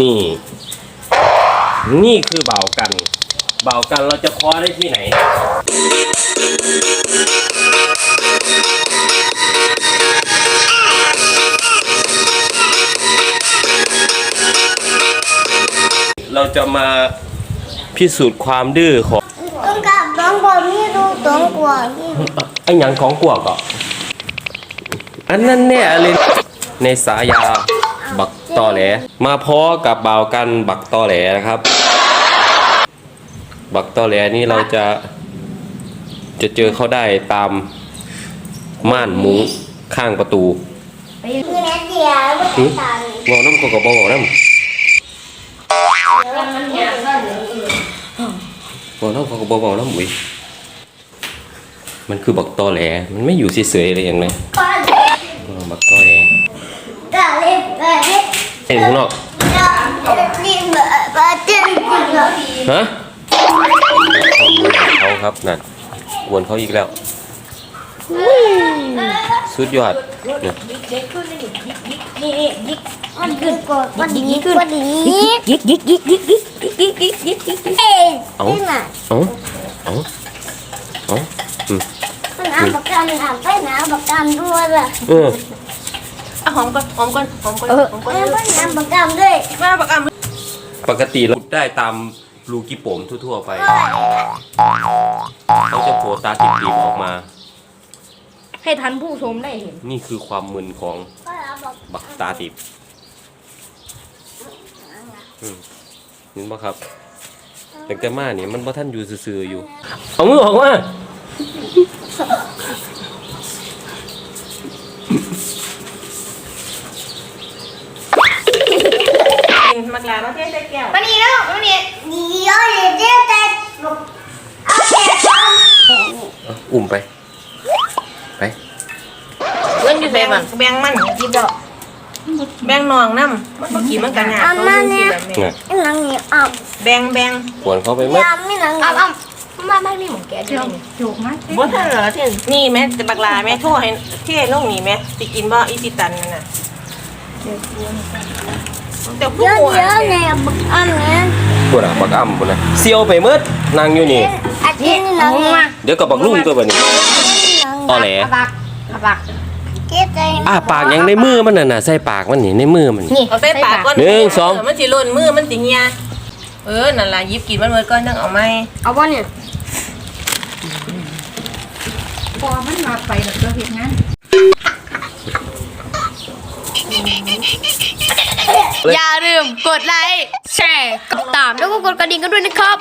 นี่ นี่คือเบากัน เบากันเราจะคว้าได้ที่ไหน เราจะมาพิสูจน์ความดื้อของต้องกับน้องบอลนี่ดูตัวกว่านี่ไอ้หยังของกวกอะอันนั้นเนี่ยอะไรในสายา บักตอแหล มาพอกับเบาวกันบักตอแหลนะครับ บักตอแหลนี่เราจะ จะเจอเขาได้ตามม่านมุ้งข้างประตูมีแม่เดียวไม่ต้องตามเวอน้ำก็กระบอกน้ำเวอน้ำก็กระบอกน้ำอุ้ยมันคือบักตอแหล มันไม่อยู่เฉยๆเลยอย่างไรป้าเออบักตอแหลกาเล็บกา เล็บเอ็นข้างนอกกาเล็บนี่มาปาเจนจริงเหรอฮะเขาครับนั่นวนเขาอีกแล้วสุดยอดเนี่ยมันขึ้นกดมันดีขึ้นมันดียิกยิกยิกยิกยิกยิกยิกยิกยิกยิกเอ๊ะเอานี่น่ะเอาเอาเอาอืมมันเอาปากกันอ่านไปหนาปากกันด้วยล่ะเอออะ หอมก่อนหอมก่อนหอมก่อนหอมก่อนมันไม่นำปากกันด้วยมาปากกาปกติเราได้ตามรูกิโปมทั่วๆไป เขาจะโผล่ตาติดๆออกมาให้ทันผู้ชมได้เห็น นี่คือความมึนของบักตาติดอืมเห็นปะครับแต่แต่มาเนี่ยมันบ่ท่านอยู่ซื่อๆอยู่ เอามือออกมา กินมากลามาเทใส่แก้วมันนี่แล้วมันนี่ดีเยอะเลยเจ๊แต่เอาแต่ทำเอาอุ้มไป ไปเงินอยู่ใส่มันแบ่งมันกินดอกแบ่งนองน้ำมันบ่กินมันกันหยาเขาดูสิแบบนี้เนี่ยไอ้หนังนี่อะแบ่งแบ่งขวนเขาไปหมดยามไม่หนังอ้าวอะอ้าวมาไม่มีหมองแกจุกจุกมั้ยบ่ทันเหรอเท่นี่แม่แต่บักลาแม่โทรให้เท่ลงนี่แม่สิกินบ่อีติตันนั่นน่ะ เดี๋ยวเยผู้อะหัวเยอะเนี่ยบักอันเนี่ยปวดอะบักอ้ำปวดนะเซียวไปหมดนั่งอยู่นี่ อาทิตย์หนังนี่เดี๋ยวกับบักลุงตัวบัดนี้ตอแหลบักบักเจ๊ใจอ้าปากยังในมือมันน่ะน่ะใส่ปากมันนี่ในมือมัน นี่เอาใส่ปากก่อนหนึ่งสอง เมันสิหล่นมือมันสิเหี่ยเออนั่นล่ะหยิบกินมันเบิดก่อนจังเอาไหมเอาบ่เนี่ยพอมันมาไปแล้วก็เห็นงั้น อย่าลืมกดไลค์แชร์กดติดตามแล้วก็กดกระดิ่งกันด้วยนะครับ